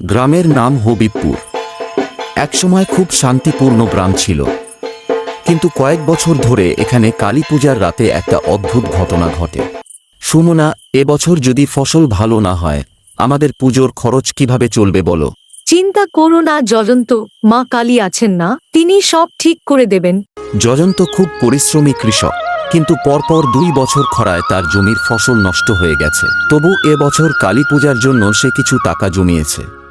গ্রামের নাম হবিবপুর। একসময় খুব শান্তিপূর্ণ গ্রাম ছিল। কিন্তু কয়েক বছর ধরে এখানে কালী পূজার রাতে একটা অদ্ভুত ঘটনা ঘটে। সুমনা এবছর যদি ফসল ভালো না হয় আমাদের পুজোর খরচ কীভাবে চলবে বলো? চিন্তা করো না জয়ন্ত। মা কালী আছেন না তিনি সব ঠিক করে দেবেন। জয়ন্ত খুব পরিশ্রমী কৃষক কিন্তু পরপর দুই বছর খরায় তার জমির ফসল নষ্ট হয়ে গেছে। তবু এবছর কালী পূজার জন্য সে কিছু টাকা জমিয়েছে।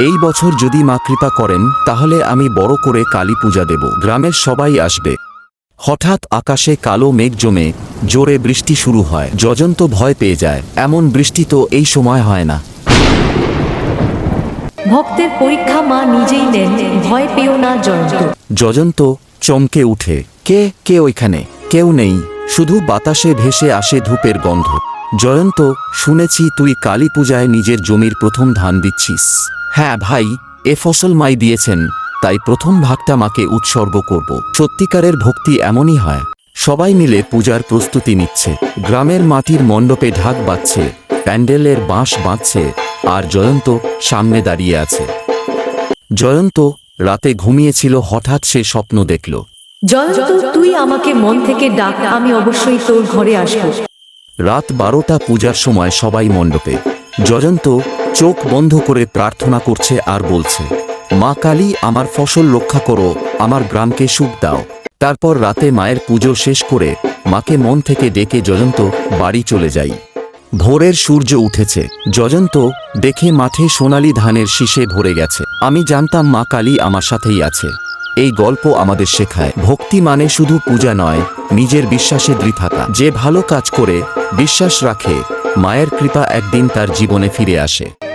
এই বছর যদি মা কৃপা করেন তাহলে আমি বড় করে কালী পূজা দেব। গ্রামের সবাই আসবে। হঠাৎ আকাশে কালো মেঘ জমে জোরে বৃষ্টি শুরু হয়। যজন্ত ভয় পেয়ে যায়। এমন বৃষ্টি তো এই সময় হয় না। ভক্তের পরীক্ষা মা নিজেই নেন। ভয় পেও না জয়ন্ত যজন্ত চমকে উঠে। কে কে ওইখানে? কেউ নেই। শুধু বাতাসে ভেসে আসে ধূপের গন্ধ। জয়ন্ত শুনেছি তুই কালী পূজায় নিজের জমির প্রথম ধান দিচ্ছিস। হ্যাঁ ভাই এ ফসল মাই দিয়েছেন তাই প্রথম ভাগটা মাকে উৎসর্গ করব। সত্যিকারের ভক্তি এমনই হয়। সবাই মিলে পূজার প্রস্তুতি নিচ্ছে। গ্রামের মাটির মণ্ডপে ঢাক বাজছে প্যান্ডেলের বাঁশ বাঁধছে আর জয়ন্ত সামনে দাঁড়িয়ে আছে। জয়ন্ত রাতে ঘুমিয়েছিল হঠাৎ সে স্বপ্ন দেখল। জয়ন্ত তুই আমাকে মন থেকে ডাক আমি অবশ্যই তোর ঘরে আসব। রাত বারোটা পূজার সময় সবাই মণ্ডপে। জয়ন্ত চোখ বন্ধ করে প্রার্থনা করছে আর বলছে, মা কালী, আমার ফসল রক্ষা করো, আমার গ্রামকে সুখ দাও। তারপর রাতে মায়ের পুজো শেষ করে মাকে মন থেকে ডেকে জয়ন্ত বাড়ি চলে যাই। ভোরের সূর্য উঠেছে। যজন্ত দেখে মাঠে সোনালি ধানের শীষে ভরে গেছে। আমি জানতাম মা কালী আমার সাথেই আছে। এই গল্প আমাদের শেখায়। ভক্তি মানে শুধু পূজা নয়, নিজের বিশ্বাসে দৃঢ় থাকা। যে ভালো কাজ করে, বিশ্বাস রাখে, মায়ের কৃপা একদিন তার জীবনে ফিরে আসে।